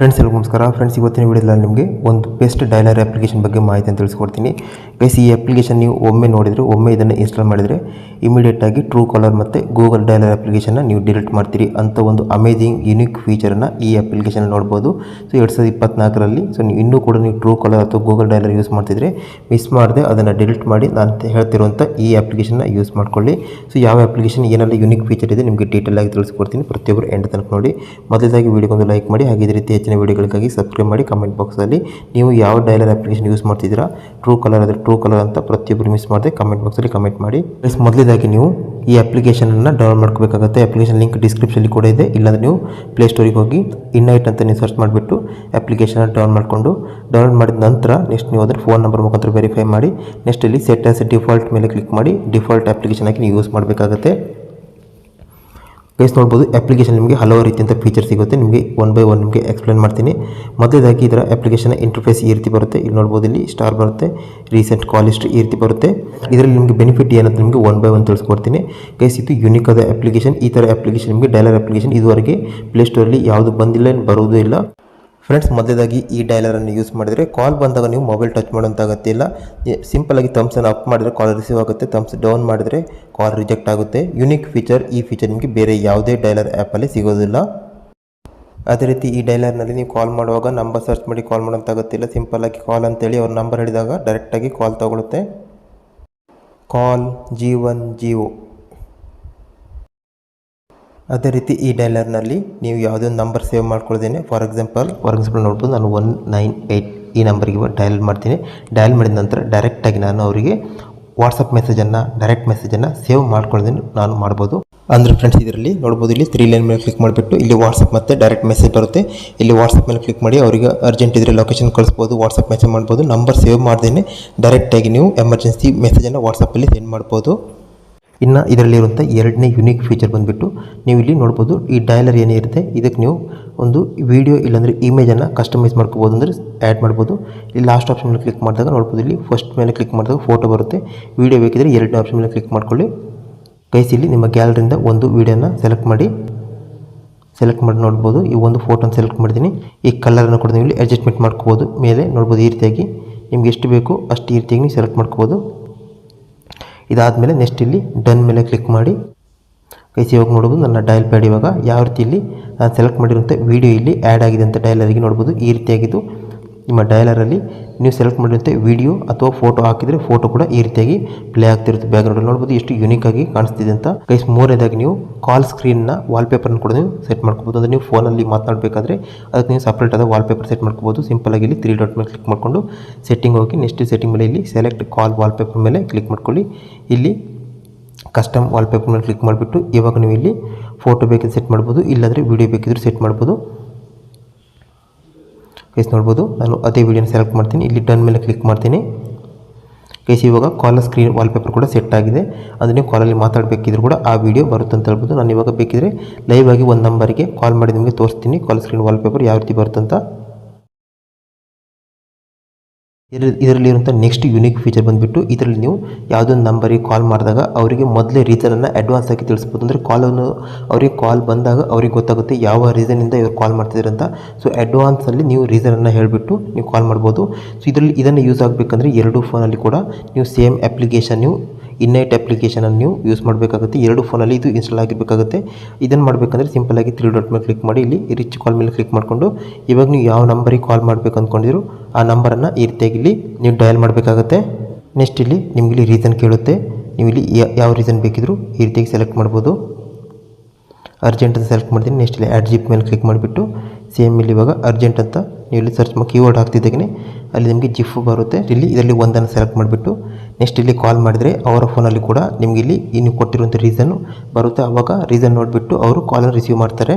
Friends ಎಲ್ಲರಿಗೂ ನಮಸ್ಕಾರ friends ಇವತ್ತಿನ ವಿಡಿಯೋದಲ್ಲಿ ನಿಮಗೆ ಒಂದು ಬೆಸ್ಟ್ ಡೈಲರ್ ಅಪ್ಲಿಕೇಶನ್ ಬಗ್ಗೆ ಮಾಹಿತಿ ಅಂತ ತಿಳಿಸ್ಕೊಡ್ತೀನಿ. ಗೈಸ್ ಈ ಅಪ್ಲಿಕೇಶನ್ ನೀವು ಒಮ್ಮೆ ನೋಡಿದರೆ, ಒಮ್ಮೆ ಇದನ್ನು ಇನ್ಸ್ಟಾಲ್ ಮಾಡಿದರೆ ಇಮಿಡಿಯೇಟಾಗಿ ಟ್ರೂ ಕಾಲರ್ ಮತ್ತು ಗೂಗಲ್ ಡೈಲರ್ ಅಪ್ಲಿಕೇಶನ್ನ ನೀವು ಡಿಲೀಟ್ ಮಾಡ್ತೀರಿ. ಅಂತ ಒಂದು ಅಮೇಜಿಂಗ್ ಯುನಿಕ್ ಫೀಚರನ್ನು ಈ ಅಪ್ಲಿಕೇಶನ್ ನೋಡ್ಬೋದು. ಸೊ ಎರಡು ಸಾವಿರದ ಇಪ್ಪತ್ತ್ನಾಲ್ಕರಲ್ಲಿ ಸೊ ನೀವು ಇನ್ನೂ ಕೂಡ ನೀವು ಟ್ರೂ ಕಾಲರ್ ಅಥವಾ ಗೂಗಲ್ ಡೈಲರ್ ಯೂಸ್ ಮಾಡ್ತಿದ್ರೆ ಮಿಸ್ ಮಾಡದೆ ಅದನ್ನು ಡಿಲೀಟ್ ಮಾಡಿ ನಾನು ಹೇಳ್ತಿರುವಂಥ ಈ ಅಪ್ಲಿಕೇಶನ್ನ ಯೂಸ್ ಮಾಡ್ಕೊಳ್ಳಿ. ಸೊ ಯಾವ ಅಪ್ಲಿಕೇಶನ್ ಏನೆಲ್ಲ ಯುನಿಕ್ ಫೀಚರ್ ಇದೆ ನಿಮಗೆ ಡೀಟೇಲ್ ಆಗಿ ತಿಳಿಸ್ಕೊಡ್ತೀನಿ. ಪ್ರತಿಯೊಬ್ಬರು ಎಂಡ್ ತನಕ ನೋಡಿ. ಮೊದಲಾಗಿ ವಿಡಿಯೋಗೊಂದು ಲೈಕ್ ಮಾಡಿ. ಹಾಗೆ ರೀತಿ ಹೆಚ್ಚಿನ ವೀಡಿಯೋಗಳಿಗಾಗಿ ಸಬ್ಸ್ಕ್ರೈಬ್ ಮಾಡಿ ಕಮೆಂಟ್ ಬಾಕ್ಸಲ್ಲಿ ನೀವು ಯಾವ ಡೈಲರ್ ಅಪ್ಲಿಕೇಶನ್ ಯೂಸ್ ಮಾಡ್ತಿದ್ದೀರಾ ಟ್ರೂ ಕಲರ್ ಆದರೆ ಟ್ರೂ ಕಲರ್ ಅಂತ ಪ್ರತಿಯೊಬ್ಬರು ಮಿಸ್ ಮಾಡಿದೆ ಕಮೆಂಟ್ ಬಾಕ್ಸಲ್ಲಿ ಕಮೆಂಟ್ ಮಾಡಿ. ಪ್ಲಸ್ ಮೊದಲೇದಾಗಿ ನೀವು ಈ ಅಪ್ಲಿಕೇಶನನ್ನು ಡೌನ್ಲೋಡ್ ಮಾಡ್ಕೋಬೇಕಾಗುತ್ತೆ. ಅಪ್ಲಿಕೇಶನ್ ಲಿಂಕ್ ಡಿಸ್ಕ್ರಿಪ್ಷನಲ್ಲಿ ಕೂಡ ಇದೆ. ಇಲ್ಲಾಂದರೆ ನೀವು ಪ್ಲೇಸ್ಟೋರಿಗೆ ಹೋಗಿ ಇನ್ನೈಟ್ ಅಂತ ನೀವು ಸರ್ಚ್ ಮಾಡಿಬಿಟ್ಟು ಅಪ್ಲಿಕೇಶನ್ ಡೌನ್ ಮಾಡಿಕೊಂಡು ಡೌನ್ಲೋಡ್ ಮಾಡಿದ ನಂತರ ನೆಕ್ಸ್ಟ್ ನೀವು ಅದರ ಫೋನ್ ನಂಬರ್ ಮುಖಾಂತರ ವೆರಿಫೈ ಮಾಡಿ. ನೆಕ್ಸ್ಟ್ ಇಲ್ಲಿ ಸೆಟ್ ಆಸ್ ಡಿಫಾಲ್ಟ್ ಮೇಲೆ ಕ್ಲಿಕ್ ಮಾಡಿ. ಡಿಫಾಲ್ಟ್ ಅಪ್ಲಿಕೇಶನ್ ಆಗಿ ನೀವು ಯೂಸ್ ಮಾಡಬೇಕಾಗುತ್ತೆ. ಗೈಸ್ ನೋಡ್ಬೋದು ಅಪ್ಲಿಕೇಶನ್ ನಿಮಗೆ ಹಲವು ರೀತಿಯಂಥ ಫೀಚರ್ ಸಿಗುತ್ತೆ. ನಿಮಗೆ ಒನ್ ಬೈ ಒನ್ ನಿಮಗೆ ಎಕ್ಸ್ಪ್ಲೇನ್ ಮಾಡ್ತೀನಿ. ಮೊದಲೇದಾಗಿ ಇದರ ಅಪ್ಲಿಕೇಶನ್ ಇಂಟರ್ಫೇಸ್ ಈ ರೀತಿ ಬರುತ್ತೆ. ಇಲ್ಲಿ ನೋಡ್ಬೋದು, ಇಲ್ಲಿ ಸ್ಟಾರ್ ಬರುತ್ತೆ ರೀಸೆಂಟ್ ಕಾಲ್ ಹಿಸ್ಟ್ರಿ ಈ ರೀತಿ ಬರುತ್ತೆ. ಇದರಲ್ಲಿ ನಿಮಗೆ ಬೆನಿಫಿಟ್ ಏನಂತ ನಿಮಗೆ ಒನ್ ಬೈ ಒನ್ ತಿಳಿಸ್ಕೊಡ್ತೀನಿ. ಗೈಸ್ ಇದು ಯುನಿಕ್ ಆದ ಅಪ್ಲಿಕೇಶನ್ ಈ ಥರ ಅಪ್ಲಿಕೇಶನ್ ನಿಮಗೆ ಡೈಲರ್ ಅಪ್ಲಿಕೇಶನ್ ಇದುವರೆಗೆ ಪ್ಲೇಸ್ಟೋರಲ್ಲಿ ಯಾವುದು ಬಂದಿಲ್ಲ ಬರುವುದೂ ಇಲ್ಲ. ಫ್ರೆಂಡ್ಸ್ ಮೊದಲೇದಾಗಿ ಈ ಡೈಲರನ್ನು ಯೂಸ್ ಮಾಡಿದರೆ ಕಾಲ್ ಬಂದಾಗ ನೀವು ಮೊಬೈಲ್ ಟಚ್ ಮಾಡೋಂಥ ಅಗತ್ಯ ಇಲ್ಲ. ಸಿಂಪಲಾಗಿ ಥಮ್ಸನ್ನು ಅಪ್ ಮಾಡಿದರೆ ಕಾಲ್ ರಿಸೀವ್ ಆಗುತ್ತೆ. ಥಮ್ಸ್ ಡೌನ್ ಮಾಡಿದರೆ ಕಾಲ್ ರಿಜೆಕ್ಟ್ ಆಗುತ್ತೆ. ಯುನಿಕ್ ಫೀಚರ್ ಈ ಫೀಚರ್ ನಿಮಗೆ ಬೇರೆ ಯಾವುದೇ ಡೈಲರ್ ಆ್ಯಪಲ್ಲಿ ಸಿಗೋದಿಲ್ಲ. ಅದೇ ರೀತಿ ಈ ಡೈಲರ್ನಲ್ಲಿ ನೀವು ಕಾಲ್ ಮಾಡುವಾಗ ನಂಬರ್ ಸರ್ಚ್ ಮಾಡಿ ಕಾಲ್ ಮಾಡೋಂಥ ಅಗತ್ಯ ಸಿಂಪಲಾಗಿ ಕಾಲ್ ಅಂತೇಳಿ ಅವ್ರ ನಂಬರ್ ಹಿಡಿದಾಗ ಡೈರೆಕ್ಟಾಗಿ ಕಾಲ್ ತೊಗೊಳುತ್ತೆ. ಕಾಲ್ ಜೀವನ್ ಜಿಯೋ ಅದೇ ರೀತಿ ಈ ಡೈಲರ್ನಲ್ಲಿ ನೀವು ಯಾವುದೇ ಒಂದು ನಂಬರ್ ಸೇವ್ ಮಾಡ್ಕೊಳ್ದೇನೆ ಫಾರ್ ಎಕ್ಸಾಂಪಲ್ ಫಾರ್ ಎಕ್ಸಾಂಪಲ್ ನೋಡ್ಬೋದು, ನಾನು ಒನ್ ನೈನ್ ಏಯ್ಟ್ ಈ ನಂಬರ್ಗೆ ಡಯಲ್ ಮಾಡ್ತೀನಿ. ಡಯಲ್ ಮಾಡಿದ ನಂತರ ಡೈರೆಕ್ಟಾಗಿ ನಾನು ಅವರಿಗೆ ವಾಟ್ಸಪ್ ಮೆಸೇಜನ್ನು ಡೈರೆಕ್ಟ್ ಮೆಸೇಜನ್ನು ಸೇವ್ ಮಾಡ್ಕೊಳ್ದೇನೆ ನಾನು ಮಾಡ್ಬೋದು. ಅಂದರೆ ಫ್ರೆಂಡ್ಸ್ ಇದರಲ್ಲಿ ನೋಡ್ಬೋದು, ಇಲ್ಲಿ ತ್ರೀ ಲೈನ್ ಮೇಲೆ ಕ್ಲಿಕ್ ಮಾಡಿಬಿಟ್ಟು ಇಲ್ಲಿ ವಾಟ್ಸಪ್ ಮತ್ತು ಡೈರೆಕ್ಟ್ ಮೆಸೇಜ್ ಬರುತ್ತೆ. ಇಲ್ಲಿ ವಾಟ್ಸಪ್ ಮೇಲೆ ಕ್ಲಿಕ್ ಮಾಡಿ ಅವರಿಗೆ ಅರ್ಜೆಂಟ್ ಇದ್ದರೆ ಲೊಕೇಶನ್ ಕಳಿಸ್ಬೋದು ವಾಟ್ಸಪ್ ಮೆಸೇಜ್ ಮಾಡ್ಬೋದು ನಂಬರ್ ಸೇವ್ ಮಾಡ್ದೇನೆ. ಡೈರೆಕ್ಟಾಗಿ ನೀವು ಎಮರ್ಜೆನ್ಸಿ ಮೆಸೇಜನ್ನು ವಾಟ್ಸಪ್ಪಲ್ಲಿ ಸೆಂಡ್ ಮಾಡ್ಬೋದು. ಇನ್ನು ಇದರಲ್ಲಿರುವಂಥ ಎರಡನೇ ಯುನೀಕ್ ಫೀಚರ್ ಬಂದುಬಿಟ್ಟು ನೀವು ಇಲ್ಲಿ ನೋಡ್ಬೋದು, ಈ ಡೈಲರ್ ಏನಿರುತ್ತೆ ಇದಕ್ಕೆ ನೀವು ಒಂದು ವೀಡಿಯೋ ಇಲ್ಲಾಂದರೆ ಇಮೇಜನ್ನು ಕಸ್ಟಮೈಸ್ ಮಾಡ್ಕೋಬೋದು ಅಂದರೆ ಆ್ಯಡ್ ಮಾಡ್ಬೋದು. ಇಲ್ಲಿ ಲಾಸ್ಟ್ ಆಪ್ಷನ್ ಮೇಲೆ ಕ್ಲಿಕ್ ಮಾಡಿದಾಗ ನೋಡ್ಬೋದು, ಇಲ್ಲಿ ಫಸ್ಟ್ ಮೇಲೆ ಕ್ಲಿಕ್ ಮಾಡಿದಾಗ ಫೋಟೋ ಬರುತ್ತೆ. ವೀಡಿಯೋ ಬೇಕಿದ್ರೆ ಎರಡನೇ ಆಪ್ಷನ್ ಮೇಲೆ ಕ್ಲಿಕ್ ಮಾಡ್ಕೊಳ್ಳಿ. ಇಲ್ಲಿ ನಿಮ್ಮ ಗ್ಯಾಲರಿಯಿಂದ ಒಂದು ವೀಡಿಯೋನ ಸೆಲೆಕ್ಟ್ ಮಾಡಿ ಸೆಲೆಕ್ಟ್ ಮಾಡಿ ನೋಡ್ಬೋದು. ಈ ಒಂದು ಫೋಟೋನ ಸೆಲೆಕ್ಟ್ ಮಾಡಿದ್ದೀನಿ. ಈ ಕಲರನ್ನು ಕೂಡ ನೀವು ಇಲ್ಲಿ ಅಡ್ಜಸ್ಟ್ಮೆಂಟ್ ಮಾಡ್ಕೋಬೋದು. ಮೇಲೆ ನೋಡ್ಬೋದು ಈ ರೀತಿಯಾಗಿ ನಿಮ್ಗೆ ಎಷ್ಟು ಬೇಕು ಅಷ್ಟು ಈ ರೀತಿಯಾಗಿ ನೀವು ಸೆಲೆಕ್ಟ್ ಮಾಡ್ಕೋಬೋದು. ಇದಾದಮೇಲೆ ನೆಕ್ಸ್ಟ್ ಇಲ್ಲಿ ಡನ್ ಮೇಲೆ ಕ್ಲಿಕ್ ಮಾಡಿ. ಕೈಸಿ ಇವಾಗ ನೋಡ್ಬೋದು ನನ್ನ ಡಯಲ್ ಪ್ಯಾಡ್ ಇವಾಗ. ಯಾವ ರೀತಿ ಇಲ್ಲಿ ನಾನು ಸೆಲೆಕ್ಟ್ ಮಾಡಿರುವಂಥ ವೀಡಿಯೋ ಇಲ್ಲಿ ಆ್ಯಡ್ ಆಗಿದೆ ಅಂತ ಡಯಲರಿಗೆ ನೋಡ್ಬೋದು. ಈ ರೀತಿಯಾಗಿದ್ದು. ನಿಮ್ಮ ಡೈಲರಲ್ಲಿ ನೀವು ಸೆಲೆಕ್ಟ್ ಮಾಡಿದಂತೆ ವೀಡಿಯೋ ಅಥವಾ ಫೋಟೋ ಹಾಕಿದರೆ ಫೋಟೋ ಕೂಡ ಈ ರೀತಿಯಾಗಿ ಪ್ಲೇ ಆಗ್ತಿರುತ್ತೆ. ಬ್ಯಾಕ್ಗ್ರೌಂಡಲ್ಲಿ ನೋಡ್ಬೋದು ಎಷ್ಟು ಯುನಿಕ್ ಆಗಿ ಕಾಣಿಸ್ತಿದೆ ಅಂತ. ಕೈಸ್ ಮೂರನೇದಾಗಿ ನೀವು ಕಾಲ್ ಸ್ಕ್ರೀನ್ನ ವಾಲ್ಪೇಪರ್ನ ಕೂಡ ನೀವು ಸೆಟ್ ಮಾಡ್ಕೋಬೋದು. ಅಂದರೆ ನೀವು ಫೋನಲ್ಲಿ ಮಾತನಾಡಬೇಕಾದ್ರೆ ಅದಕ್ಕೆ ನೀವು ಸಪ್ರೇಟ್ ಆದ ವಾಲ್ಪೇಪರ್ ಸೆಟ್ ಮಾಡ್ಕೋಬೋದು. ಆಗಿ ಇಲ್ಲಿ ತ್ರೀ ಡಾಟ್ ಮೇಲೆ ಕ್ಲಿಕ್ ಮಾಡಿಕೊಂಡು ಸೆಟ್ಟಿಂಗ್ ಹೋಗಿ ನೆಕ್ಸ್ಟ್ ಸೆಟ್ಟಿಂಗ್ ಮೇಲೆ ಇಲ್ಲಿ ಸೆಲೆಕ್ಟ್ ಕಾಲ್ ವಾಲ್ಪೇಪರ್ ಮೇಲೆ ಕ್ಲಿಕ್ ಮಾಡ್ಕೊಳ್ಳಿ. ಇಲ್ಲಿ ಕಸ್ಟಮ್ ವಾಲ್ಪೇಪರ್ ಮೇಲೆ ಕ್ಲಿಕ್ ಮಾಡಿಬಿಟ್ಟು ಇವಾಗ ನೀವು ಇಲ್ಲಿ ಫೋಟೋ ಬೇಕಿದ್ರೆ ಸೆಟ್ ಮಾಡ್ಬೋದು. ಇಲ್ಲಾಂದರೆ ವೀಡಿಯೋ ಬೇಕಿದ್ರೆ ಸೆಟ್ ಮಾಡ್ಬೋದು. ಕೇಸ್ ನೋಡ್ಬೋದು. ನಾನು ಅದೇ ವೀಡಿಯೋನ ಸೆಲೆಕ್ಟ್ ಮಾಡ್ತೀನಿ. ಇಲ್ಲಿ ಟರ್ನ್ ಮೇಲೆ ಕ್ಲಿಕ್ ಮಾಡ್ತೀನಿ. ಕೇಸ್ ಇವಾಗ ಕಾಲ ಸ್ಕ್ರೀನ್ ವಾಲ್ಪೇಪರ್ ಕೂಡ ಸೆಟ್ ಆಗಿದೆ. ಅಂದರೆ ನೀವು ಕಾಲಲ್ಲಿ ಮಾತಾಡಬೇಕಿದ್ರು ಕೂಡ ಆ ವಿಡಿಯೋ ಬರುತ್ತೆ ಅಂತ ಹೇಳ್ಬೋದು. ನಾನು ಇವಾಗ ಬೇಕಿದ್ರೆ ಲೈವ್ ಆಗಿ ಒಂದು ನಂಬರಿಗೆ ಕಾಲ್ ಮಾಡಿ ನಿಮಗೆ ತೋರಿಸ್ತೀನಿ. ಕಾಲ್ ಸ್ಕ್ರೀನ್ ವಾಲ್ಪೇಪರ್ ಯಾವ ರೀತಿ ಬರುತ್ತಂತ ಇದರಲ್ಲಿರುವಂಥ ನೆಕ್ಸ್ಟ್ ಯುನಿಕ್ ಫೀಚರ್ ಬಂದುಬಿಟ್ಟು ಇದರಲ್ಲಿ ನೀವು ಯಾವುದೊಂದು ನಂಬರಿಗೆ ಕಾಲ್ ಮಾಡಿದಾಗ ಅವರಿಗೆ ಮೊದಲೇ ರೀಸನನ್ನು ಅಡ್ವಾನ್ಸ್ ಆಗಿ ತಿಳಿಸ್ಬೋದು. ಅಂದರೆ ಕಾಲನ್ನು ಅವರಿಗೆ ಕಾಲ್ ಬಂದಾಗ ಅವ್ರಿಗೆ ಗೊತ್ತಾಗುತ್ತೆ ಯಾವ ರೀಸನಿಂದ ಇವರು ಕಾಲ್ ಮಾಡ್ತಿದ್ದಾರೆ ಅಂತ. ಸೊ ಅಡ್ವಾನ್ಸಲ್ಲಿ ನೀವು ರೀಸನನ್ನು ಹೇಳಿಬಿಟ್ಟು ನೀವು ಕಾಲ್ ಮಾಡ್ಬೋದು. ಸೊ ಇದರಲ್ಲಿ ಇದನ್ನು ಯೂಸ್ ಆಗಬೇಕಂದ್ರೆ ಎರಡು ಫೋನಲ್ಲಿ ಕೂಡ ನೀವು ಸೇಮ್ ಅಪ್ಲಿಕೇಶನ್ ನೀವು ಇನ್ನೈಟ್ ಅಪ್ಲಿಕೇಶನನ್ನು ನೀವು ಯೂಸ್ ಮಾಡಬೇಕಾಗುತ್ತೆ. ಎರಡು ಫೋನಲ್ಲಿ ಇದು ಇನ್ಸ್ಟಾಲ್ ಆಗಿರಬೇಕಾಗುತ್ತೆ. ಇದನ್ನು ಮಾಡಬೇಕಂದ್ರೆ ಆಗಿ ತ್ರೀ ಡಾಟ್ ಮೇಲೆ ಕ್ಲಿಕ್ ಮಾಡಿ, ಇಲ್ಲಿ ರಿಚ್ ಕಾಲ್ ಮೇಲೆ ಕ್ಲಿಕ್ ಮಾಡಿಕೊಂಡು, ಇವಾಗ ನೀವು ಯಾವ ನಂಬರಿಗೆ ಕಾಲ್ ಮಾಡಬೇಕು ಅಂದ್ಕೊಂಡಿದ್ರು ಆ ನಂಬರನ್ನು ಈ ರೀತಿಯಾಗಿ ಇಲ್ಲಿ ನೀವು ಡಯಲ್ ಮಾಡಬೇಕಾಗುತ್ತೆ. ನೆಕ್ಸ್ಟ್ ಇಲ್ಲಿ ನಿಮಗೆ ಇಲ್ಲಿ ರೀಸನ್ ಕೇಳುತ್ತೆ. ನೀವು ಇಲ್ಲಿ ಯಾವ ರೀಸನ್ ಬೇಕಿದ್ರು ಈ ರೀತಿಯಾಗಿ ಸೆಲೆಕ್ಟ್ ಮಾಡ್ಬೋದು. ಅರ್ಜೆಂಟ್ ಅಂತ ಸೆಲೆಕ್ಟ್ ಮಾಡ್ತೀನಿ. ನೆಕ್ಸ್ಟ್ ಇಲ್ಲಿ ಆ್ಯಡ್ ಜಿಪ್ ಮೇಲೆ ಕ್ಲಿಕ್ ಮಾಡಿಬಿಟ್ಟು ಸೇಮ್ ಇಲ್ಲಿ ಇವಾಗ ಅರ್ಜೆಂಟ್ ಅಂತ ನೀವು ಇಲ್ಲಿ ಸರ್ಚ್ ಮಾಡಿ ಕೀವರ್ಡ್ ಹಾಕ್ತಿದ್ದಾಗೆ ಅಲ್ಲಿ ನಿಮಗೆ ಜಿಫ್ ಬರುತ್ತೆ. ಇಲ್ಲಿ, ಇದರಲ್ಲಿ ಒಂದನ್ನು ಸೆಲೆಕ್ಟ್ ಮಾಡಿಬಿಟ್ಟು ನೆಕ್ಸ್ಟ್ ಇಲ್ಲಿ ಕಾಲ್ ಮಾಡಿದರೆ ಅವರ ಫೋನಲ್ಲಿ ಕೂಡ ನಿಮಗೆ ಇಲ್ಲಿ ಇನ್ನು ಕೊಟ್ಟಿರುವಂಥ ರೀಸನ್ನು ಬರುತ್ತೆ. ಆವಾಗ ರೀಸನ್ ನೋಡಿಬಿಟ್ಟು ಅವರು ಕಾಲನ್ನು ರಿಸೀವ್ ಮಾಡ್ತಾರೆ.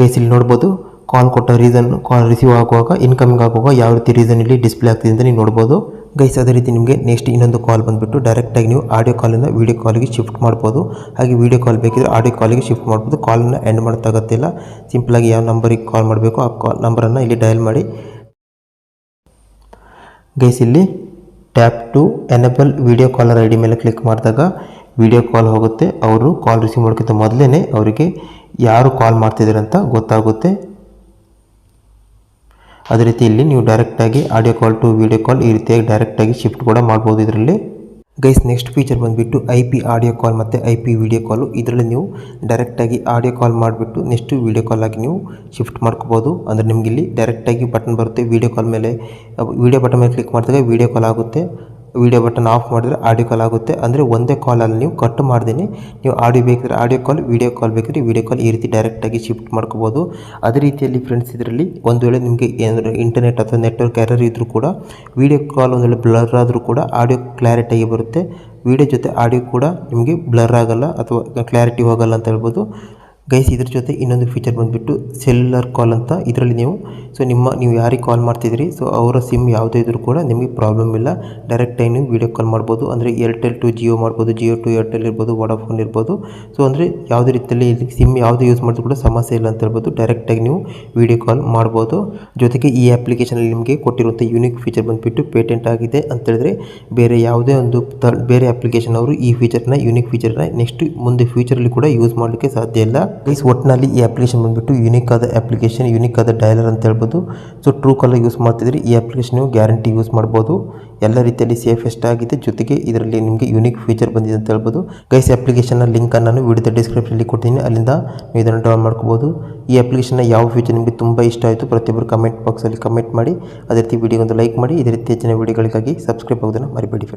ಗೈಸ್ ಇಲ್ಲಿ ನೋಡ್ಬೋದು ಕಾಲ್ ಕೊಟ್ಟ ರೀಸನ್ ಕಾಲ್ ರಿಸೀವ್ ಆಗುವಾಗ ಇನ್ಕಮಿಂಗ್ ಆಗುವಾಗ ಯಾವ ರೀತಿ ರೀಸನ್ ಇಲ್ಲಿ ಡಿಸ್ಪ್ಲೇ ಆಗ್ತಿದೆ ಅಂತ ನೀವು ನೋಡ್ಬೋದು. ಗೈಸ್ ಅದೇ ರೀತಿ ನಿಮಗೆ ನೆಕ್ಸ್ಟ್ ಇನ್ನೊಂದು ಕಾಲ್ ಬಂದುಬಿಟ್ಟು ಡೈರೆಕ್ಟಾಗಿ ನೀವು ಆಡಿಯೋ ಕಾಲಿಂದ ವೀಡಿಯೋ ಕಾಲಿಗೆ ಶಿಫ್ಟ್ ಮಾಡ್ಬೋದು. ಹಾಗೆ ವೀಡಿಯೋ ಕಾಲ್ ಬೇಕಿದ್ರೆ ಆಡಿಯೋ ಕಾಲಿಗೆ ಶಿಫ್ಟ್ ಮಾಡ್ಬೋದು. ಕಾಲನ್ನು ಎಂಡ್ ಮಾಡೋಕ್ಕಾಗತ್ತಿಲ್ಲ ಸಿಂಪಲಾಗಿ ಯಾವ ನಂಬರಿಗೆ ಕಾಲ್ ಮಾಡಬೇಕು ಆ ಕಾಲ್ ನಂಬರನ್ನು ಇಲ್ಲಿ ಡಯಲ್ ಮಾಡಿ. ಗೈಸ್ ಇಲ್ಲಿ tap to enable video caller I D ಮೇಲೆ ಕ್ಲಿಕ್ ಮಾಡಿದಾಗ ವಿಡಿಯೋ ಕಾಲ್ ಹೋಗುತ್ತೆ. ಅವರು ಕಾಲ್ ರಿಸೀವ್ ಮಾಡೋಕ್ಕಿಂತ ಮೊದಲೇ ಅವರಿಗೆ ಯಾರು ಕಾಲ್ ಮಾಡ್ತಿದ್ದಾರೆ ಅಂತ ಗೊತ್ತಾಗುತ್ತೆ. ಅದೇ ರೀತಿ ಇಲ್ಲಿ ನೀವು ಡೈರೆಕ್ಟಾಗಿ audio call to video call ಈ ರೀತಿಯಾಗಿ ಡೈರೆಕ್ಟಾಗಿ ಶಿಫ್ಟ್ ಕೂಡ ಮಾಡ್ಬೋದು ಇದರಲ್ಲಿ. ಗೈಸ್ ನೆಕ್ಸ್ಟ್ ಫೀಚರ್ ಬಂದುಬಿಟ್ಟು ಐ ಪಿ ಆಡಿಯೋ ಕಾಲ್ ಮತ್ತು ಐ ಪಿ ವಿಡಿಯೋ ಕಾಲು ಇದರಲ್ಲಿ ನೀವು ಡೈರೆಕ್ಟಾಗಿ ಆಡಿಯೋ ಕಾಲ್ ಮಾಡಿಬಿಟ್ಟು ನೆಕ್ಸ್ಟ್ ವಿಡಿಯೋ ಕಾಲ್ ಆಗಿ ನೀವು ಶಿಫ್ಟ್ ಮಾಡ್ಕೋಬೋದು. ಅಂದರೆ ನಿಮಗೆ ಇಲ್ಲಿ ಡೈರೆಕ್ಟಾಗಿ ಬಟನ್ ಬರುತ್ತೆ. ವಿಡಿಯೋ ಕಾಲ್ ಮೇಲೆ ವಿಡಿಯೋ ಬಟನ್ ಮೇಲೆ ಕ್ಲಿಕ್ ಮಾಡಿದಾಗ ವಿಡಿಯೋ ಕಾಲ್ ಆಗುತ್ತೆ. ವಿಡಿಯೋ ಬಟನ್ ಆಫ್ ಮಾಡಿದ್ರೆ ಆಡಿಯೋ ಕಾಲ್ ಆಗುತ್ತೆ. ಅಂದರೆ ಒಂದೇ ಕಾಲಲ್ಲಿ ನೀವು ಕಟ್ ಮಾಡ್ದೇನೆ, ನೀವು ಆಡಿಯೋ ಬೇಕಿದ್ರೆ ಆಡಿಯೋ ಕಾಲ್ ವಿಡಿಯೋ ಕಾಲ್ ಬೇಕಿದ್ರೆ ವಿಡಿಯೋ ಕಾಲ್ ಈ ರೀತಿ ಡೈರೆಕ್ಟಾಗಿ ಶಿಫ್ಟ್ ಮಾಡ್ಕೋಬೋದು. ಅದೇ ರೀತಿಯಲ್ಲಿ ಫ್ರೆಂಡ್ಸ್ ಇದರಲ್ಲಿ ಒಂದು ವೇಳೆ ನಿಮಗೆ ಏನಾದರೂ ಇಂಟರ್ನೆಟ್ ಅಥವಾ ನೆಟ್ವರ್ಕ್ ಎರರ್ ಇದ್ದರೂ ಕೂಡ ವಿಡಿಯೋ ಕಾಲ್ ಒಂದು ವೇಳೆ ಬ್ಲರ್ ಆದರೂ ಕೂಡ ಆಡಿಯೋ ಕ್ಲಾರಿಟಿಯಾಗಿ ಬರುತ್ತೆ. ವಿಡಿಯೋ ಜೊತೆ ಆಡಿಯೋ ಕೂಡ ನಿಮಗೆ ಬ್ಲರ್ ಆಗಲ್ಲ ಅಥವಾ ಕ್ಲಾರಿಟಿ ಹೋಗಲ್ಲ ಅಂತ ಹೇಳ್ಬೋದು. ಗೈಸ್ ಇದ್ರ ಜೊತೆ ಇನ್ನೊಂದು ಫೀಚರ್ ಬಂದುಬಿಟ್ಟು ಸೆಲ್ಯುಲರ್ ಕಾಲ್ ಅಂತ ಇದರಲ್ಲಿ ನೀವು ಸೊ ನಿಮ್ಮ, ನೀವು ಯಾರಿಗೆ ಕಾಲ್ ಮಾಡ್ತಿದ್ದೀರಿ ಸೊ ಅವರ ಸಿಮ್ ಯಾವುದೇ ಇದ್ರೂ ಕೂಡ ನಿಮಗೆ ಪ್ರಾಬ್ಲಮ್ ಇಲ್ಲ. ಡೈರೆಕ್ಟಾಗಿ ನೀವು ವೀಡಿಯೋ ಕಾಲ್ ಮಾಡ್ಬೋದು. ಅಂದರೆ ಏರ್ಟೆಲ್ ಟು ಜಿಯೋ ಮಾಡ್ಬೋದು ಜಿಯೋ ಟು ಏರ್ಟೆಲ್ ಇರ್ಬೋದು ವೋಡಾಫೋನ್ ಇರ್ಬೋದು. ಸೊ ಅಂದರೆ ಯಾವುದೇ ರೀತಿಯಲ್ಲಿ ಸಿಮ್ ಯಾವುದೇ ಯೂಸ್ ಮಾಡಿದ್ರು ಕೂಡ ಸಮಸ್ಯೆ ಇಲ್ಲ ಅಂತ ಹೇಳ್ಬೋದು. ಡೈರೆಕ್ಟಾಗಿ ನೀವು ವೀಡಿಯೋ ಕಾಲ್ ಮಾಡ್ಬೋದು. ಜೊತೆಗೆ ಈ ಅಪ್ಲಿಕೇಶನಲ್ಲಿ ನಿಮಗೆ ಕೊಟ್ಟಿರುವಂಥ ಯೂನಿಕ್ ಫೀಚರ್ ಬಂದುಬಿಟ್ಟು ಪೇಟೆಂಟ್ ಆಗಿದೆ ಅಂತ ಹೇಳಿದ್ರೆ, ಬೇರೆ ಯಾವುದೇ ಒಂದು ಬೇರೆ ಅಪ್ಲಿಕೇಶನ್ ಅವರು ಈ ಫೀಚರ್ನ ಯೂನಿಕ್ ಫೀಚರ್ನ ನೆಕ್ಸ್ಟ್ ಮುಂದೆ ಫ್ಯೂಚರಲ್ಲಿ ಕೂಡ ಯೂಸ್ ಮಾಡಲಿಕ್ಕೆ ಸಾಧ್ಯ ಇಲ್ಲ. ಗೈಸ್ ಒಟ್ಟಿನಲ್ಲಿ ಈ ಅಪ್ಲಿಕೇಶನ್ ಬಂದುಬಿಟ್ಟು ಯುನಿಕ್ ಆದ ಅಪ್ಲಿಕೇಶನ್ ಯುನಿಕ್ ಆದ ಡೈಲರ್ ಅಂತ ಹೇಳ್ಬೋದು. ಸೊ ಟ್ರೂ ಕಾಲರ್ ಯೂಸ್ ಮಾಡ್ತಿದ್ರೆ ಈ ಅಪ್ಲಿಕೇಶನ್ ನೀವು ಗ್ಯಾರಂಟಿ ಯೂಸ್ ಮಾಡ್ಬೋದು. ಎಲ್ಲ ರೀತಿಯಲ್ಲಿ ಸೇಫೆಸ್ಟ್ ಆಗಿದೆ. ಜೊತೆಗೆ ಇದರಲ್ಲಿ ನಿಮಗೆ ಯುನಿಕ್ ಫೀಚರ್ ಬಂದಿದೆ ಅಂತ ಹೇಳ್ಬೋದು. ಗೈಸ್ ಅಪ್ಲಿಕೇಶನ್ನ ಲಿಂಕನ್ನು ನಾನು ವಿಡಿಯೋ ಡಿಸ್ಕ್ರಿಪ್ಷನಲ್ಲಿ ಕೊಡ್ತೀನಿ ಅಲ್ಲಿಂದ ನೀವು ಇದನ್ನು ಡೌನ್ ಮಾಡ್ಕೋಬೋದು. ಈ ಅಪ್ಲಿಕೇಶನ್ನ ಯಾವ ಫೀಚರ್ ನಿಮಗೆ ತುಂಬ ಇಷ್ಟ ಆಯಿತು, ಪ್ರತಿಯೊಬ್ಬರು ಕಮೆಂಟ್ ಬಾಕ್ಸಲ್ಲಿ ಕಮೆಂಟ್ ಮಾಡಿ. ಅದೇ ರೀತಿ ವಿಡಿಯೋ ಒಂದು ಲೈಕ್ ಮಾಡಿ. ಇದೇ ರೀತಿ ಹೆಚ್ಚಿನ ವಿಡಿಯೋಗಳಿಗಾಗಿ ಸಬ್ಸ್ಕ್ರೈಬ್ ಆಗೋದನ್ನು ಮರಿಬೇಡಿ